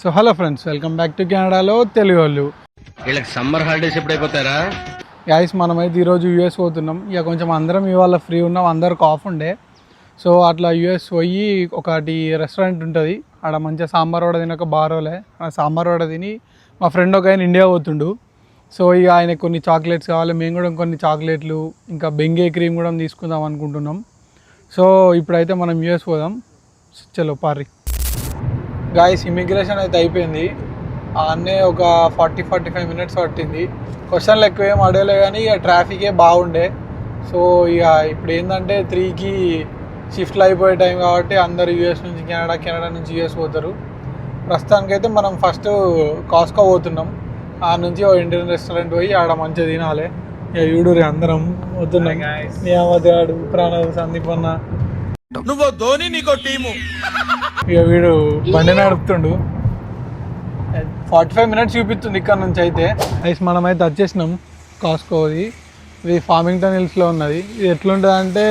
So hello friends welcome back to కెనడాలో తెలుగు వాళ్ళు వీళ్ళకి సమ్మర్ హాలిడేస్ ఎప్పుడు అయిపోతారా గాయస్ మనమైతే ఈరోజు యూఎస్ పోతున్నాం. ఇక కొంచెం అందరం ఇవాళ ఫ్రీ ఉన్నాం అందరికి ఆఫ్ ఉండే. సో అట్లా యూఎస్ పోయి ఒకటి రెస్టారెంట్ ఉంటుంది. ఆడ మంచిగా సాంబార్ వడ తినక బారోలే ఆ సాంబార్ వడ తిని మా ఫ్రెండ్ ఒక ఆయన ఇండియా పోతుండు. సో ఇక ఆయన కొన్ని చాక్లెట్స్ కావాలి మేము కూడా కొన్ని చాక్లెట్లు ఇంకా బెంగే క్రీమ్ కూడా తీసుకుందాం అనుకుంటున్నాం. సో ఇప్పుడైతే మనం యూఎస్ పోదాం. చలో పారి. గాయస్ ఇమిగ్రేషన్ అయితే అయిపోయింది. అన్నీ ఒక ఫార్టీ ఫార్టీ ఫైవ్ మినిట్స్ పట్టింది. క్వశ్చన్లు ఎక్కువ ఏం అడగలే కానీ ఇక ట్రాఫికే బాగుండే. సో ఇక ఇప్పుడు ఏంటంటే త్రీకి షిఫ్ట్లు అయిపోయే టైం కాబట్టి అందరు యూఎస్ నుంచి కెనడా కెనడా నుంచి యూఎస్ పోతారు. ప్రస్తుతానికైతే మనం ఫస్ట్ కాస్కో పోతున్నాం. ఆ నుంచి ఓ ఇండియన్ రెస్టారెంట్ పోయి ఆడ మంచిగా తినాలి. ఇక యూడూరి అందరం. పోతున్నాం. నియామతాడు ప్రణవ్ సందీప్ అన్న. నువ్వు ధోని నీకో టీము. ఇక వీడు బండి నడుపుతుండు ఫార్టీ ఫైవ్ మినిట్స్ చూపిస్తుంది ఇక్కడ నుంచి అయితే. ఐస్ మనం అయితే వచ్చేసినాం. కాస్కోది ఇది ఫార్మింగ్టన్ హిల్స్లో ఉన్నది. ఇది ఎట్లుంటుంది అంటే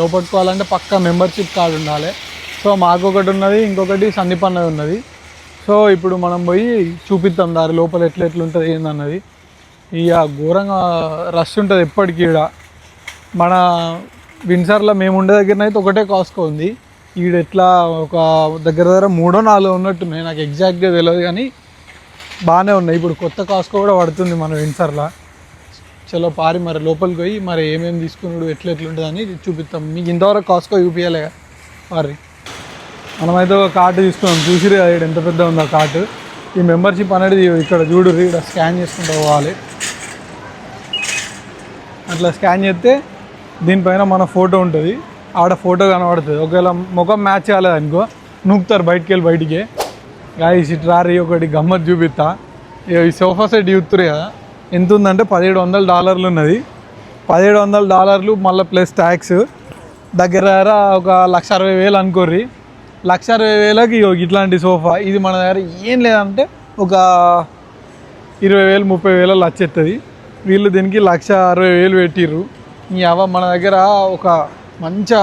లోపట్టుకోవాలంటే పక్కా మెంబర్షిప్ కార్డు ఉండాలి. సో మాకు ఒకటి ఉన్నది ఇంకొకటి సందీప్ అన్నది ఉన్నది. సో ఇప్పుడు మనం పోయి చూపిద్దాం దారి లోపల ఎట్లా ఎట్లుంటుంది ఏందన్నది. ఇక ఘోరంగా రష్ ఉంటుంది ఎప్పటికీ ఇక్కడ మన విన్సర్లో మేము ఉండే దగ్గర అయితే ఒకటే కాస్కో ఉంది. ఈడ ఎట్లా ఒక దగ్గర దగ్గర మూడో నాలుగో ఉన్నట్టున్నాయి. నాకు ఎగ్జాక్ట్గా తెలియదు కానీ బాగానే ఉన్నాయి. ఇప్పుడు కొత్త కాస్కో కూడా పడుతుంది మన విన్సార్లో. చలో పారి మరి లోపలికి పోయి మరి ఏమేమి తీసుకున్నాడు ఎట్లా ఎట్లుంటుంది అని చూపిస్తాం. మీకు ఇంతవరకు కాస్కో చూపించలే పారి. మనమైతే ఒక కార్డు తీసుకున్నాం. చూసిరు కదా ఈడ ఎంత పెద్ద ఉందో కార్డు ఈ మెంబర్షిప్ అనేది ఇక్కడ చూడు ఇక్కడ స్కాన్ చేసుకుంటూ పోవాలి. అట్లా స్కాన్ చేస్తే దీనిపైన మన ఫోటో ఉంటుంది. ఆడ ఫోటో కనబడుతుంది. ఒకవేళ ముఖం మ్యాచ్ కాలేదనుకో నూకుతారు బయటికి వెళ్ళి బయటికి. గాయస్ ఇటు రారి ఒకటి గమ్మత్ చూపిస్తా. ఇగో ఈ సోఫా సెట్ చూస్తురు కదా. ఎంత ఉందంటే పదిహేడు వందల డాలర్లు ఉన్నది. పదిహేడు వందల డాలర్లు మళ్ళీ ప్లస్ ట్యాక్స్ దగ్గర దగ్గర ఒక లక్ష అరవై వేలు అనుకోర్రి. లక్ష అరవై వేలకి ఇగో ఇట్లాంటి సోఫా. ఇది మన దగ్గర ఏం లేదంటే ఒక ఇరవై వేలు ముప్పై వేలలో వచ్చేస్తుంది వీళ్ళు దీనికి లక్ష అరవై వేలు పెట్టిర్రు. ఈ అవ మన దగ్గర ఒక మంచి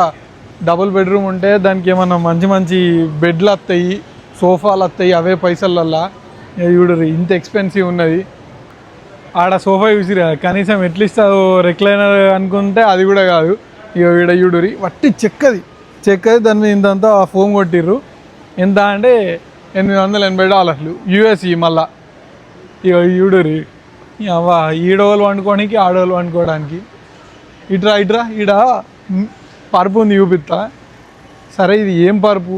డబుల్ బెడ్రూమ్ ఉంటే దానికి ఏమన్నా మంచి మంచి బెడ్లు వస్తాయి సోఫాలు వస్తాయి అవే పైసలల్లా. చూడరు ఇంత ఎక్స్పెన్సివ్ ఉన్నది. ఆడ సోఫా చూసిరా కనీసం ఎట్లీస్ట్ రెక్లైనర్ అనుకుంటే అది కూడా కాదు. ఇక ఈడ చూడురి వట్టి చెక్కది. చెక్కది దాని మీద ఇంతంతా ఫోమ్ కొట్టిర్రు. ఎంత అంటే ఎనిమిది వందల ఎనభై డాలర్లు యూఎస్ఈ మళ్ళా. ఇక ఈడురి అవ్వ ఈడోళ్ళు వండుకోవడానికి ఆడోళ్ళు వండుకోవడానికి. ఇట్రా ఇట్రా ఈడ పరుపు ఉంది చూపిస్తా సరే ఇది ఏం పరుపు?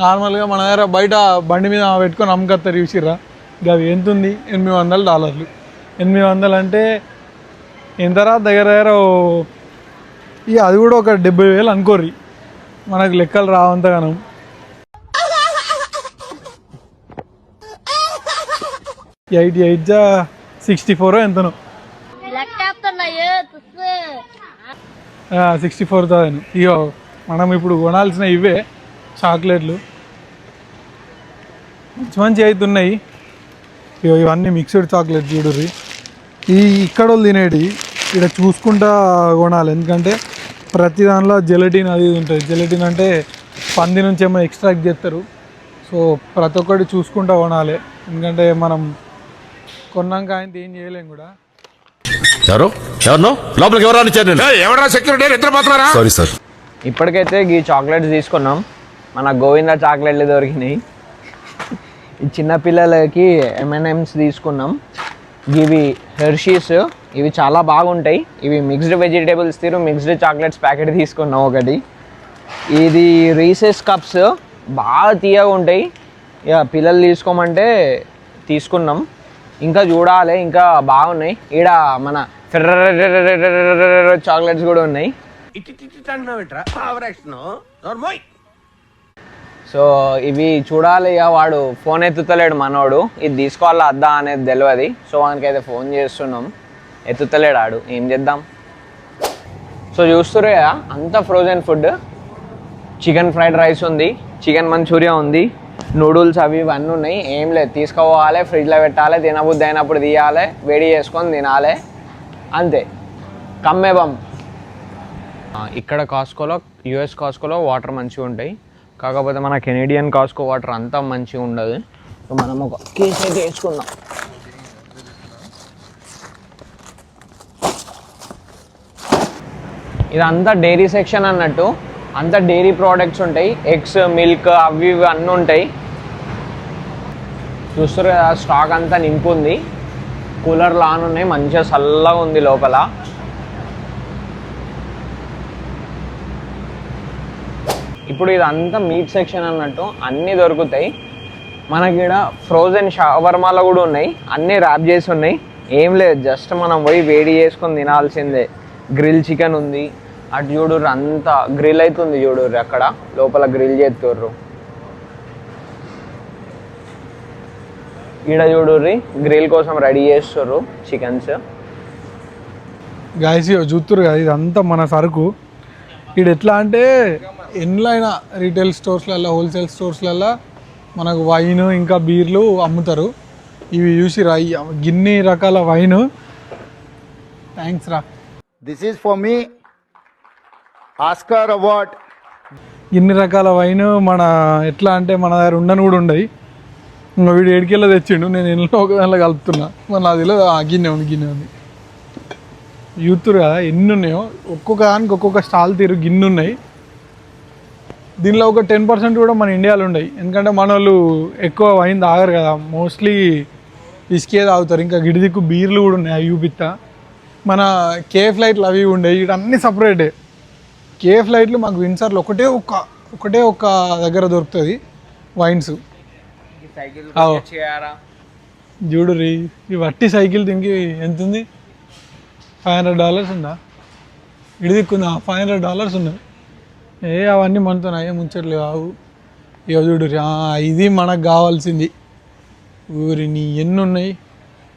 నార్మల్గా మన దగ్గర బయట బండి మీద పెట్టుకొని అమ్మకత్తారు చూసిర్రా. ఇక అది ఎంత ఉంది? ఎనిమిది వందల డాలర్లు. ఎనిమిది వందలు అంటే ఎంతరా దగ్గర దగ్గర ఇక అది కూడా ఒక డెబ్బై వేలు అనుకోర్రి. మనకు లెక్కలు రావంతగానం. ఎయిట్ ఎయిట్ జా సిక్స్టీ ఫోర్ ఎంతనో. సిక్స్టీ ఫోర్ థౌజండ్ ఇగో మనం ఇప్పుడు కొనాల్సిన ఇవే చాక్లెట్లు. మంచి మంచి అయితే ఉన్నాయి. ఇగో ఇవన్నీ మిక్స్డ్ చాక్లెట్ చూడుర్రి. ఈ ఇక్కడ వాళ్ళు తినేటి ఇక్కడ చూసుకుంటా కొనాలి. ఎందుకంటే ప్రతి దానిలో జెలటిన్ అది ఇది ఉంటుంది. జెలటిన్ అంటే పంది నుంచి ఏమో ఎక్స్ట్రాక్ట్ చేస్తారు సో ప్రతి ఒక్కటి చూసుకుంటా కొనాలి. ఎందుకంటే మనం కొన్నాక ఆయన ఏం చేయలేం కూడా. ఎవరు? ఎవరు లోపలికి ఎవరు రానిచ్చారు నేను ఎవరా సెక్యూరిటీ నిద్రపోతున్నారా? సారీ సార్ ఇప్పటికైతే ఈ చాక్లెట్స్ తీసుకున్నాం. మన గోవింద చాక్లెట్లు దొరికినాయి. ఈ చిన్న పిల్లలకి ఎంఎన్ఎమ్స్ తీసుకున్నాం. ఇవి హెర్షీస్ ఇవి చాలా బాగుంటాయి. ఇవి మిక్స్డ్ వెజిటేబుల్స్ తీరు మిక్స్డ్ చాక్లెట్స్ ప్యాకెట్ తీసుకున్నాం ఒకటి. ఇది రీసెస్ కప్స్ బాగా తీయగా ఉంటాయి. ఇక పిల్లలు తీసుకోమంటే తీసుకున్నాం. ఇంకా చూడాలి ఇంకా బాగున్నాయి. ఈడ మన చాక్లెట్స్ కూడా ఉన్నాయి సో ఇవి చూడాలి ఇక వాడు ఫోన్ ఎత్తుతలేడు మనోడు ఇది తీసుకోవాలా అద్దా అనేది తెలియదు సో వానికైతే ఫోన్ చేస్తున్నాం ఎత్తుతలేడు ఆడు ఏం చేద్దాం సో చూస్తురే అంత అంతా frozen food chicken fried rice ఉంది చికెన్ మంచూరియా ఉంది నూడిల్స్ అవి ఇవన్నీ ఉన్నాయి. ఏం లేదు తీసుకోవాలి ఫ్రిడ్జ్లో పెట్టాలి తినబుద్ధి అయినప్పుడు తీయాలి వేడి చేసుకొని తినాలి. అంతే. కమ్మేబం ఇక్కడ కాస్కోలో యుఎస్ కాస్కోలో వాటర్ మంచిగా ఉంటాయి. కాకపోతే మన కెనేడియన్ కాస్కో వాటర్ అంతా మంచిగా ఉండదు. సో మనం ఒక కేసు అయితే వేసుకుందాం. ఇదంతా డైరీ సెక్షన్ అన్నట్టు. అంతా డైరీ ప్రోడక్ట్స్ ఉంటాయి. ఎగ్స్ మిల్క్ అవి ఇవి అన్నీ ఉంటాయి. చూస్తారు కదా స్టాక్ అంతా నింపుంది. కూలర్ లాన్ ఉన్నాయి మంచిగా చల్లగా ఉంది లోపల. ఇప్పుడు ఇదంతా మీట్ సెక్షన్ అన్నట్టు అన్నీ దొరుకుతాయి. మనకి ఇక్కడ ఫ్రోజన్ షవర్మాలు కూడా ఉన్నాయి. అన్నీ ర్యాప్ చేసి ఉన్నాయి. ఏం లేదు జస్ట్ మనం పోయి వేడి చేసుకొని తినాల్సిందే. గ్రిల్ చికెన్ ఉంది. అటు చూడుర్రు అంతా గ్రిల్ అవుతుంది చూడుర్రు అక్కడ. లోపల గ్రిల్ చేస్తుర్రు ఈడ చూడుర్రి గ్రిల్ కోసం రెడీ చేస్తుర్రు చికెన్స్ గాయసి చూస్తురు కదా ఇదంతా మన సరుకు. ఇక్కడ ఎట్లా అంటే ఎన్నైనా రీటైల్ స్టోర్స్లలో హోల్సేల్ స్టోర్స్లలో మనకు వైన్ ఇంకా బీర్లు అమ్ముతారు. ఇవి చూసి రా గిన్ని రకాల వైన్ థ్యాంక్స్ రా. This is for me, Oscar award ఇన్ని రకాల వైన్ మన ఎట్లా అంటే మన దగ్గర ఉండని కూడా ఉండయి. ఇంకా వీడు ఏడికెళ్ళ తెచ్చిండు నేను ఇంట్లో ఒక దాంట్లో కలుపుతున్నా మన అదిలో గిన్నె ఉంది గిన్నె ఉంది. యూతురు కదా ఎన్ని ఉన్నాయో ఒక్కొక్క దానికి ఒక్కొక్క స్టాల్ తీరు గిన్నె ఉన్నాయి. దీనిలో ఒక టెన్ పర్సెంట్ కూడా మన ఇండియాలో ఉండయి. ఎందుకంటే మన వాళ్ళు ఎక్కువ వైన్ తాగరు కదా మోస్ట్లీ ఇసుకే తాగుతారు. ఇంకా గిడిదిక్కు బీర్లు కూడా ఉన్నాయి అవి చూపిస్తా. మన కే ఫ్లైట్లు అవి ఉండేవి ఇక్కడ అన్ని సపరేటే. కే ఫ్లైట్లు మాకు విన్సర్లు ఒకటే ఒక్క ఒకటే ఒక్క దగ్గర దొరుకుతుంది వైన్స్. చూడు రీ ఈ వట్టి సైకిల్ దీనికి ఎంత ఉంది ఫైవ్ హండ్రెడ్ డాలర్స్ ఉందా? ఇడి దిక్కుందా? ఫైవ్ హండ్రెడ్ డాలర్స్ ఉన్నాయి ఏ అవన్నీ మనతో అయ్యే ముంచట్లేవు ఆవు ఇక చూడు ఇది మనకు కావాల్సింది. ఊరిని ఎన్ని ఉన్నాయి?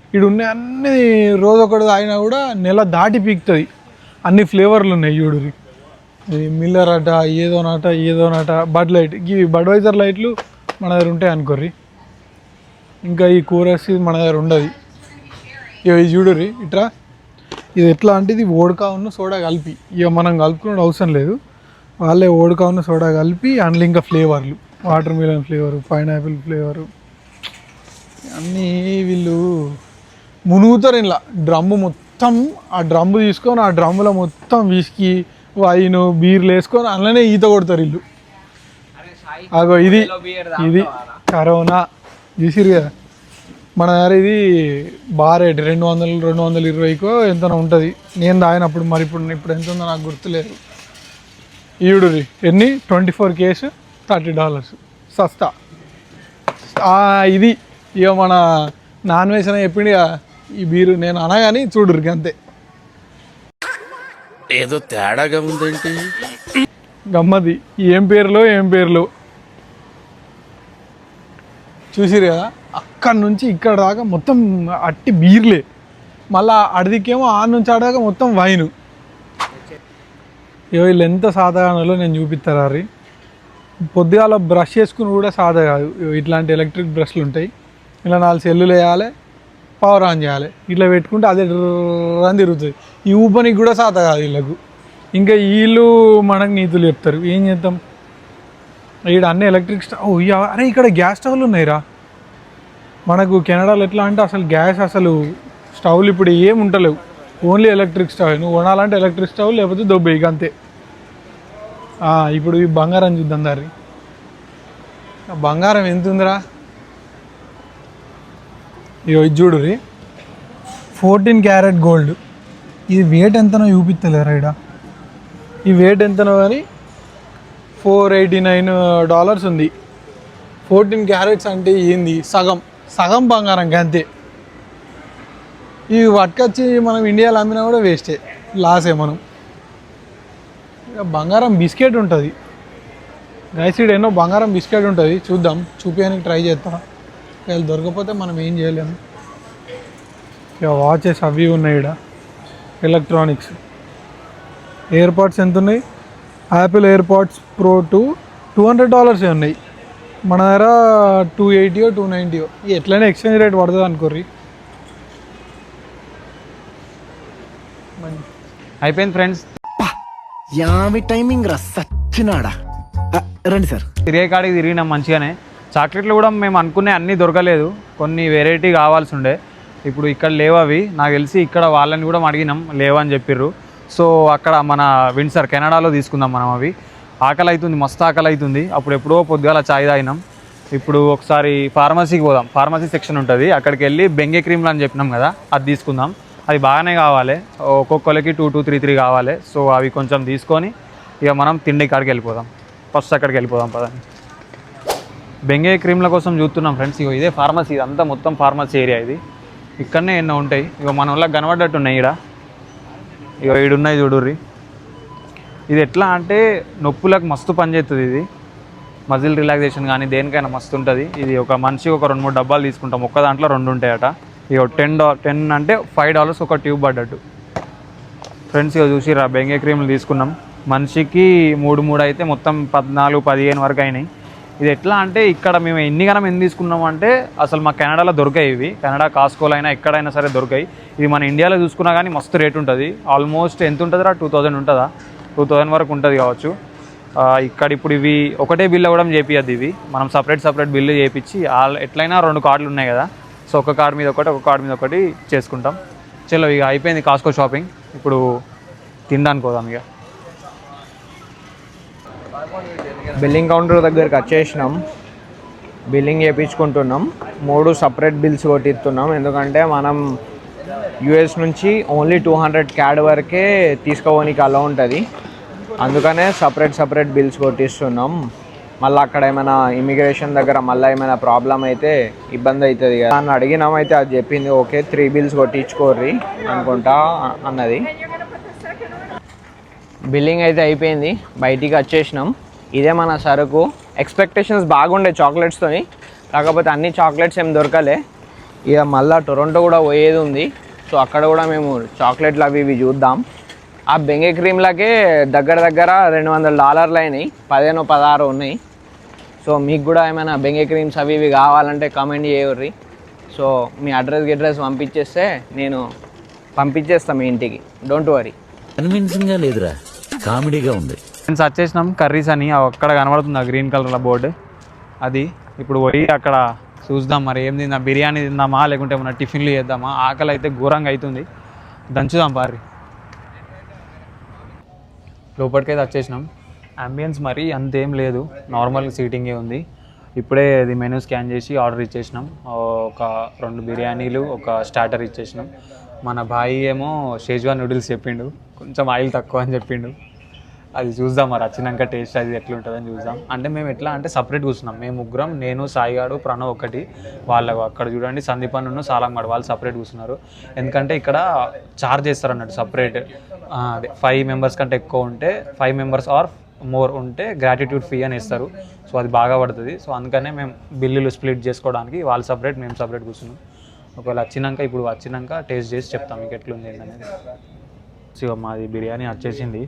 ఇక్కడ ఉన్నాయి అన్ని రోజు ఒకటి తాగినా కూడా నెల దాటి పీకుతుంది. అన్ని ఫ్లేవర్లు ఉన్నాయి చూడు రీ. ఇది మిల్లర్ అట ఏదోనట ఏదోనట బడ్ లైట్ ఇవి బడ్వైజర్ లైట్లు మన దగ్గర ఉంటాయి అనుకోర్రి. ఇంకా ఈ కూరస్ మన దగ్గర ఉండదు. ఇక ఇది చూడుర్రి ఇట్రా. ఇది ఎట్లా అంటే ఇది ఓడకా ఉన్న సోడా కలిపి. ఇక మనం కలుపుకునే అవసరం లేదు. వాళ్ళే ఓడకా ఉన్న సోడా కలిపి అందులో ఇంకా ఫ్లేవర్లు. Watermelon flavour pineapple flavour అన్నీ వీళ్ళు మునుగుతారు ఇలా డ్రమ్ము మొత్తం ఆ డ్రమ్ము తీసుకొని ఆ డ్రమ్ములో మొత్తం విసికి వైన్ బీర్లు వేసుకొని అందులోనే ఈత కొడతారు ఇల్లు అగో ఇది ఇది కరోనా. చూసిరు కదా? మన దగ్గర ఇది బాగా రెండు వందలు రెండు వందల ఇరవైకో ఎంతనో ఉంటుంది. నేను తాగినప్పుడు మరి ఇప్పుడు ఇప్పుడు ఎంత ఉందో నాకు గుర్తులేదు. ఈడు ఎన్ని? Twenty four case thirty dollars. సస్తా. ఇది. ఇక మన నాన్ వెజ్ అని చెప్పిండు ఇక ఈ బీరు నేను అనగాని చూడురు అంతే. ఏదో తేడాగా ఉందేంటి? గమ్మది. ఏం పేర్లు ఏం పేర్లు? చూసిరు కదా? అక్కడి నుంచి ఇక్కడ దాకా మొత్తం అట్టి బీర్లే. మళ్ళా అడిదికేమో ఆ నుంచి ఆడదాకా మొత్తం వైను. ఇగో వీళ్ళు ఎంత సాధారణలో నేను చూపిస్తారా రీ పొద్దుగాల బ్రష్ చేసుకుని కూడా సాధ కాదు. ఇట్లాంటి ఎలక్ట్రిక్ బ్రష్లు ఉంటాయి. ఇలా నాలుగు సెల్లులు వేయాలి. పవర్ ఆన్ చేయాలి. ఇట్లా పెట్టుకుంటే అదే అని తిరుగుతుంది. ఈ ఊపనికి కూడా సాత కాదు వీళ్ళకు. ఇంకా వీళ్ళు మనకు నీతులు చెప్తారు. ఏం చేద్దాం? ఇక్కడ అన్ని ఎలక్ట్రిక్ స్టవ్ అరే ఇక్కడ గ్యాస్ స్టవ్లు ఉన్నాయిరా. మనకు కెనడాలో ఎట్లా అంటే అసలు గ్యాస్ అసలు స్టవ్లు ఇప్పుడు ఏం ఉండలేవు. Only electric stove. నువ్వు కొనాలంటే ఎలక్ట్రిక్ స్టవ్ లేకపోతే దొబ్బే ఇక అంతే. ఇప్పుడు ఈ బంగారం చూద్దాం దారి. బంగారం ఎంత ఉందిరా ఇగో ఇది చూడు రీ. Fourteen carat gold. ఇది వెయిట్ ఎంతనో చూపిస్తలేరా ఇక్కడ ఈ వెయిట్ ఎంతనో కానీ ఫోర్ ఎయిటీ నైన్ డాలర్స్ ఉంది. ఫోర్టీన్ క్యారెట్స్ అంటే ఏంది? సగం. సగం బంగారం అంతే ఇవి పట్టుకొచ్చి మనం ఇండియాలో అమ్మినా కూడా వేస్టే లాసే మనం. ఇక బంగారం బిస్కెట్ ఉంటుంది. గైసీడ్ ఎన్నో బంగారం బిస్కెట్ ఉంటుంది. చూద్దాం. చూపించడానికి ట్రై చేస్తాను ఒకవేళ దొరకకపోతే మనం ఏం చేయలేము ఇక వాచెస్ అవి ఉన్నాయి ఇక్కడ ఎలక్ట్రానిక్స్ ఎయిర్పాడ్స్ ఎంత ఉన్నాయి Apple AirPods Pro two two hundred డాలర్సే ఉన్నాయి. మన దగ్గర టూ ఎయిటీయో టూ నైంటీయో ఎట్లయినా ఎక్స్చేంజ్ రేట్ పడుతుంది అనుకోర్రి. అయిపోయింది ఫ్రెండ్స్ యామి టైమింగ్ రా సచ్చినాడా రండి సార్. తిరిగే కాడికి తిరిగినాం మంచిగానే. చాక్లెట్లు కూడా మేము అనుకునే అన్నీ దొరకలేదు. కొన్ని వెరైటీ కావాల్సి ఉండే ఇప్పుడు ఇక్కడ లేవు అవి నాకు తెలిసి ఇక్కడ వాళ్ళని కూడా అడిగినాం లేవని చెప్పిర్రు. సో అక్కడ మన విన్సర్ కెనడాలో తీసుకుందాం మనం అవి. ఆకలి అవుతుంది మస్తు ఆకలి అవుతుంది అప్పుడు ఎప్పుడో పొద్దుగాల చాయ్ తాగినాం. ఇప్పుడు ఒకసారి ఫార్మసీకి పోదాం. ఫార్మసీ సెక్షన్ ఉంటుంది. అక్కడికి వెళ్ళి బెంగే క్రీమ్లు అని చెప్పినాం కదా అది తీసుకుందాం. అది బాగానే కావాలి. ఒక్కొక్కరికి టూ టూ త్రీ త్రీ కావాలి. సో అవి కొంచెం తీసుకొని ఇక మనం తిండి కాడికి వెళ్ళిపోదాం. ఫస్ట్ అక్కడికి వెళ్ళిపోదాం పదండి. బెంగే క్రీమ్ల కోసం చూస్తున్నాం ఫ్రెండ్స్. ఇగో ఇదే ఫార్మసీ ఇదంతా మొత్తం ఫార్మసీ ఏరియా ఇది. ఇక్కడనే ఎన్నో ఉంటాయి. ఇగో మన వల్ల కనబడ్డట్టు ఉన్నాయి ఇక్కడ ఇగో ఈడున్నాయి చూడుర్రి. ఇది ఎట్లా అంటే నొప్పులకు మస్తు పనిచేస్తుంది ఇది. మజిల్ రిలాక్సేషన్ కానీ దేనికైనా మస్తు ఉంటుంది. ఇది ఒక మనిషి ఒక రెండు మూడు డబ్బాలు తీసుకుంటాం. ఒక్క దాంట్లో రెండు ఉంటాయట. ఇక టెన్ డా టెన్ అంటే ఫైవ్ డాలర్స్ ఒక ట్యూబ్ పడ్డట్టు. ఫ్రెండ్స్ ఇక చూసిరా బెంగే క్రీమ్లు తీసుకున్నాం. మనిషికి మూడు మూడు అయితే మొత్తం పద్నాలుగు పదిహేను వరకు అయినాయి. ఇది ఎట్లా అంటే ఇక్కడ మేము ఎన్ని గనం ఎన్ని తీసుకున్నాం అంటే అసలు మా కెనడాలో దొరికాయి ఇవి. కెనడా కాస్కోలో అయినా ఎక్కడైనా సరే దొరికాయి. ఇది మన ఇండియాలో చూసుకున్నా కానీ మస్తు రేట్ ఉంటుంది. ఆల్మోస్ట్ ఎంత ఉంటుందిరా? టూ థౌజండ్ ఉంటుందా? టూ థౌజండ్ వరకు ఉంటుంది కావచ్చు. ఇక్కడ ఇప్పుడు ఇవి ఒకటే బిల్ అవ్వడం చేపియద్దు ఇవి. మనం సపరేట్ సపరేట్ బిల్లు చేపించి ఎట్లయినా రెండు కార్డులు ఉన్నాయి కదా. సో ఒక కార్డు మీద ఒకటి ఒక కార్డు మీద ఒకటి చేసుకుంటాం. చలో ఇక అయిపోయింది కాస్కో షాపింగ్ ఇప్పుడు తినడానికి పోదాం ఇక. బిల్లింగ్ కౌంటర్ దగ్గరికి వచ్చేసినాం. బిల్లింగ్ చేయించుకుంటున్నాం మూడు సపరేట్ బిల్స్ కొట్టిస్తున్నాం. ఎందుకంటే మనం యుఎస్ నుంచి ఓన్లీ టూ హండ్రెడ్ క్యాడ్ వరకే తీసుకోవడానికి అలా ఉంటుంది. అందుకనే సపరేట్ సపరేట్ బిల్స్ కొట్టిస్తున్నాం. మళ్ళీ అక్కడ ఏమైనా ఇమిగ్రేషన్ దగ్గర మళ్ళీ ఏమైనా ప్రాబ్లం అయితే ఇబ్బంది అవుతుంది కదా. అని అడిగినామైతే అది చెప్పింది ఓకే త్రీ బిల్స్ కొట్టించుకోర్రి అనుకుంటా అన్నది. బిల్లింగ్ అయితే అయిపోయింది. బయటికి వచ్చేసినాం. ఇదే మన సరుకు. ఎక్స్పెక్టేషన్స్ బాగుండే చాక్లెట్స్తోని కాకపోతే అన్ని చాక్లెట్స్ ఏం దొరకలే. ఇక మళ్ళీ టొరంటో కూడా పోయేది ఉంది. సో అక్కడ కూడా మేము చాక్లెట్లు అవి ఇవి చూద్దాం. ఆ బెంగే క్రీమ్లకే దగ్గర దగ్గర రెండు వందల డాలర్లు అయినాయి. పదిహేను పదహారు ఉన్నాయి. సో మీకు కూడా ఏమైనా బెంగే క్రీమ్స్ అవి ఇవి కావాలంటే కమెంట్ చేయవర్రి సో మీ అడ్రస్ గిడ్రస్ పంపించేస్తే నేను పంపించేస్తాను మీ ఇంటికి. డోంట్ వరీ కన్విన్సింగ్గా లేదురా. కామెడీగా ఉంది. ఫ్రెండ్స్ వచ్చేసినాం కర్రీస్ అని అక్కడ కనబడుతుంది ఆ గ్రీన్ కలర్లో బోర్డు అది ఇప్పుడు పోయి అక్కడ చూద్దాం మరి ఏం తిందాం బిర్యానీ తిందామా లేకుంటే ఏమన్నా టిఫిన్లు చేద్దామా? ఆకలి అయితే ఘోరంగా అవుతుంది. దంచుదాం పారి. లోపలికైతే వచ్చేసినాం అంబియన్స్ మరి అంతేం లేదు. నార్మల్ సీటింగే ఉంది. ఇప్పుడే అది మెనూ స్కాన్ చేసి ఆర్డర్ ఇచ్చేసినాం. ఒక రెండు బిర్యానీలు ఒక స్టార్టర్ ఇచ్చేసినాం. మన బాయి ఏమో షేజ్వాన్ నూడిల్స్ చెప్పిండు. కొంచెం ఆయిల్ తక్కువ అని చెప్పిండు. అది చూద్దాం మరి వచ్చినాక టేస్ట్ అది ఎట్లుంటుందని చూద్దాం. అంటే మేము ఎట్లా అంటే సపరేట్ కూర్చున్నాం. మేము ముగ్గురం నేను సాయిగాడు ప్రణవ్ ఒకటి వాళ్ళ అక్కడ చూడండి సందీప్ అన్న సాలంగాడు వాళ్ళు సపరేట్ కూర్చున్నారు. ఎందుకంటే ఇక్కడ చార్జ్ చేస్తారు అన్నట్టు సపరేట్ అదే ఫైవ్ మెంబర్స్ కంటే ఎక్కువ ఉంటే ఫైవ్ మెంబర్స్ ఆర్ మోర్ ఉంటే గ్రాటిట్యూడ్ ఫీ అని ఇస్తారు. సో అది బాగా పడుతుంది. సో అందుకనే మేము బిల్లులు స్ప్లిట్ చేసుకోవడానికి వాళ్ళు సపరేట్ మేము సపరేట్ కూర్చున్నాం. ఒకవేళ వచ్చినాక ఇప్పుడు వచ్చినాక టేస్ట్ చేసి చెప్తాం మీకు ఎట్లుంది ఏంటనేది సో మాది బిర్యానీ వచ్చేసింది.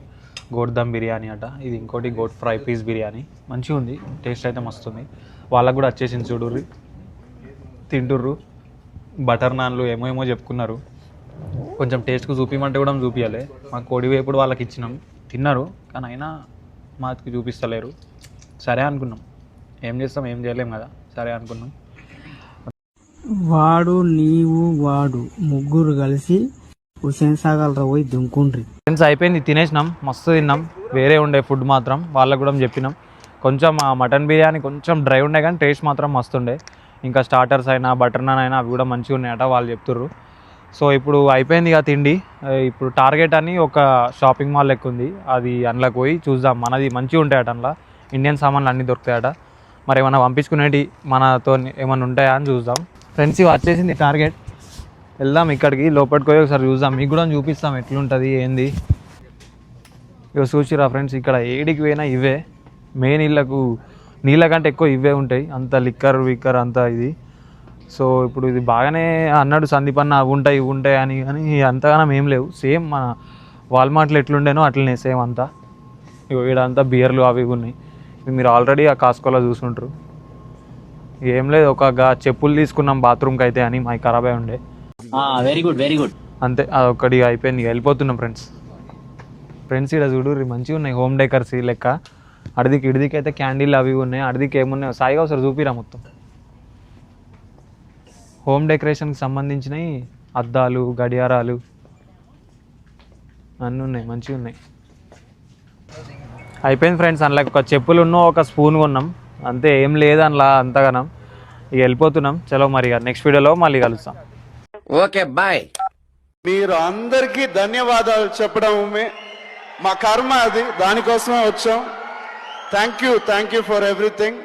గోట్ దమ్ బిర్యానీ అట. ఇది ఇంకోటి గోట్ ఫ్రై పీస్ బిర్యానీ. మంచిగా ఉంది. టేస్ట్ అయితే మస్తు ఉంది. వాళ్ళకు కూడా వచ్చేసింది చూడుర్రి. తింటుర్రు. బటర్ నాన్లు ఏమో ఏమో చెప్పుకున్నారు. కొంచెం టేస్ట్కు చూపించమంటే కూడా చూపించాలి మా కోడి వేపుడు వాళ్ళకి ఇచ్చినాం. తిన్నారు. కానీ అయినా మాకు చూపిస్తలేరు. సరే అనుకున్నాం. ఏం చేస్తాం ఏం చేయలేం కదా. సరే అనుకున్నాం. వాడు నీవు వాడు. ముగ్గురు కలిసి హుసేన్ సాగర్ పోయి దుంకుండ్రి. ఫ్రెండ్స్ అయిపోయింది తినేసినాం మస్తు తిన్నాం. వేరే ఉండే ఫుడ్ మాత్రం వాళ్ళకు కూడా చెప్పినాం. కొంచెం ఆ మటన్ బిర్యానీ కొంచెం డ్రై ఉండే కానీ టేస్ట్ మాత్రం మస్తు ఉండే. ఇంకా స్టార్టర్స్ అయినా బటర్ నాన్ అయినా అవి కూడా మంచిగా ఉన్నాయట వాళ్ళు చెప్తుర్రు. సో ఇప్పుడు అయిపోయింది ఇక తిండి. ఇప్పుడు టార్గెట్ అని ఒక షాపింగ్ మాల్ లెక్క ఉంది. అది అందులోకి పోయి చూద్దాం. మనది మంచిగా ఉంటాయట అందులో. ఇండియన్ సామాన్లు అన్నీ దొరుకుతాయట. మరి ఏమైనా పంపించుకునేటి మనతో ఏమైనా ఉంటాయా అని చూద్దాం. ఫ్రెండ్స్ ఇవి వచ్చేసింది టార్గెట్ వెళ్దాం ఇక్కడికి లోపలికి పోయి ఒకసారి చూద్దాం. మీకు కూడా చూపిస్తాం ఎట్లుంటుంది ఏంది. ఇక చూసిరా ఫ్రెండ్స్ ఇక్కడ ఏడికి పోయినా ఇవే. మెయిన్ ఇళ్ళకు నీళ్ళ కంటే ఎక్కువ ఇవే ఉంటాయి. అంత లిక్కర్ విక్కర్ అంతా ఇది. సో ఇప్పుడు ఇది బాగానే అన్నాడు సందీప్ అన్న అవి ఉంటాయి ఇవి ఉంటాయి అని కానీ అంతగానం ఏం లేవు. సేమ్ మన వాల్మార్ట్లో ఎట్లుండేనో అట్లనే సేమ్ అంతా. ఇగో అంతా బియర్లు అవి ఇవి ఉన్నాయి. మీరు ఆల్రెడీ ఆ కాస్కోలో చూసుంటారు. ఏం లేదు ఒక చెప్పులు తీసుకున్నాం బాత్రూమ్కి అయితే అని మాకు ఖరాబ్ అయి ఉండే. వెరీ గుడ్ వెరీ గుడ్ అంతే అదొక్కడి అయిపోయింది ఇక వెళ్ళిపోతున్నాం ఫ్రెండ్స్ ఫ్రెండ్స్ ఇక్కడ చూడు మంచిగా ఉన్నాయి హోమ్ డెకర్స్ లెక్క. అడిదికి ఇడిదికి అయితే క్యాండిల్ అవి ఉన్నాయి అడిదికి ఏమున్నాయో? సాయిగా ఒకసారి చూపిరా మొత్తం. హోమ్ డెకరేషన్కి సంబంధించినవి అద్దాలు గడియారాలు అన్నీ ఉన్నాయి మంచిగా ఉన్నాయి. అయిపోయింది ఫ్రెండ్స్ అందులో ఒక చెప్పులు ఉన్న ఒక స్పూన్ కొన్నాం. అంతే ఏం లేదు అందులో అంతగానం. ఇక వెళ్ళిపోతున్నాం. చలో మరి నెక్స్ట్ వీడియోలో మళ్ళీ కలుస్తాం. Okay bye. మీరు అందరికీ ధన్యవాదాలు చెప్పడం మా కర్మ అది దానికోసమే వచ్చాం. Thank you thank you for everything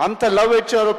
అంత లవ్ ఇచ్చారు.